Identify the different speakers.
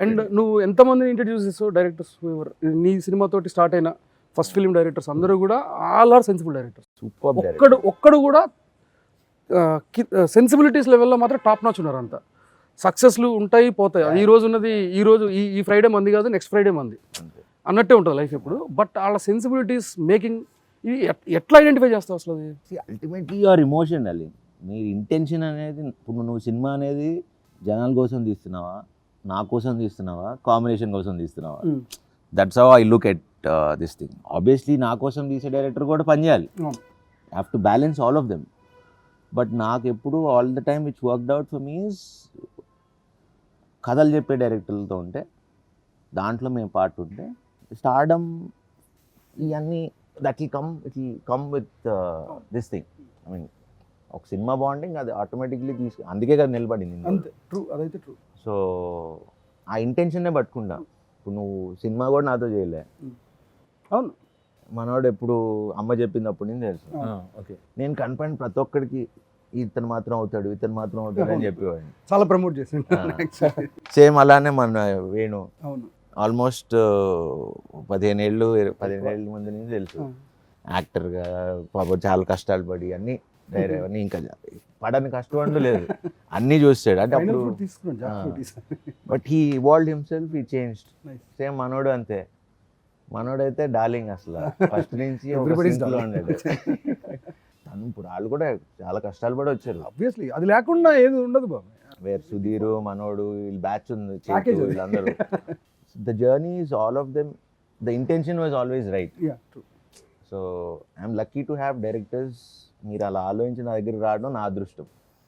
Speaker 1: And నువ్వు ఎంతమందిని introduce చేస్తావు డైరెక్టర్స్ నీ సినిమాతోటి స్టార్ట్ అయిన ఫస్ట్ ఫిల్మ్ డైరెక్టర్స్ అందరూ కూడా all are sensible directors
Speaker 2: super
Speaker 1: ఒక్కడు ఒక్కడు కూడా సెన్సిబిలిటీస్ లెవెల్లో మాత్రం టాప్ నాచ్ ఉన్నారు అంతా. సక్సెస్లు ఉంటాయి పోతాయి. ఈ రోజు ఉన్నది ఈ రోజు ఈ ఈ ఫ్రైడే మంది కాదు నెక్స్ట్ ఫ్రైడే మంది. అన్నట్టే ఉంటుంది లైఫ్ ఎప్పుడు. బట్ వాళ్ళ సెన్సిబిలిటీస్ మేకింగ్ ఇది ఎట్- ఎట్లా ఐడెంటిఫై చేస్తావు అసలు అది?
Speaker 2: అల్టిమేట్లీ యువర్ ఇమోషనల్ మీరు ఇంటెన్షన్ అనేది ఇప్పుడు నువ్వు సినిమా అనేది జనాల కోసం తీస్తున్నావా? నా కోసం తీస్తున్నావా? కాంబినేషన్ కోసం తీస్తున్నావా. That's how I look at this thing obviously నా కోసం తీసే డైరెక్టర్ కూడా పనిచేయాలి. Have to balance all of them but నాకు ఎప్పుడు all the time which worked out for మీస్ కథలు చెప్పే డైరెక్టర్లతో ఉంటే దాంట్లో మేము పార్ట్ ఉంటే స్టార్డమ్ ఇవన్నీ that will come it will come with this thing I mean ఒక సినిమా బాండింగ్ అది ఆటోమేటిక్లీ తీసుకు అందుకే కదా నిలబడింది.
Speaker 1: అంతే ట్రూ అదైతే ట్రూ
Speaker 2: సో ఆ ఇంటెన్షన్నే పట్టుకుంటా. ఇప్పుడు నువ్వు సినిమా కూడా నాతో చేయలే.
Speaker 1: అవును.
Speaker 2: మనవాడు ఎప్పుడు అమ్మ చెప్పినప్పుడు నేను తెలుసు.
Speaker 3: ఓకే.
Speaker 2: నేను కనపడిన ప్రతి ఒక్కడికి ఇతను మాత్రం అవుతాడు ఇతను మాత్రం అవుతాడు అని చెప్పేవాడిని.
Speaker 1: చాలా ప్రమోట్ actually.
Speaker 2: సేమ్ అలానే మన వేణు.
Speaker 1: అవును.
Speaker 2: ఆల్మోస్ట్ పదిహేను ఏళ్ళు పదిహేను ఏళ్ళ ముందు నుంచి తెలుసు. యాక్టర్గా పాప చాలా కష్టాలు పడి అన్ని అన్ని ఇంకా పడని కష్టపడు లేదు. అన్నీ చూస్తాడు. అంటే అప్పుడు. బట్ హీ వాల్డ్ హిమ్సెల్ఫ్ ఈ చేంజ్. సేమ్ మనోడు అంతే. మనోడైతే డార్లింగ్ అసలు. ఫస్ట్ నుంచి. ఉండేది. తను ఇప్పుడు వాళ్ళు కూడా చాలా కష్టాలు పడి వచ్చారు.
Speaker 1: ఆబ్వియస్లీ అది లేకుండా ఏది ఉండదు బాబు.
Speaker 2: వేర్ సుధీర్ మనోడు వీళ్ళు బ్యాచ్ ఉంది. వీళ్ళందరూ. The journey is all of them the intention was always right so I'm lucky to have directors మీరు అలా ఆలోచించి నా దగ్గర రావడం నా అదృష్టం.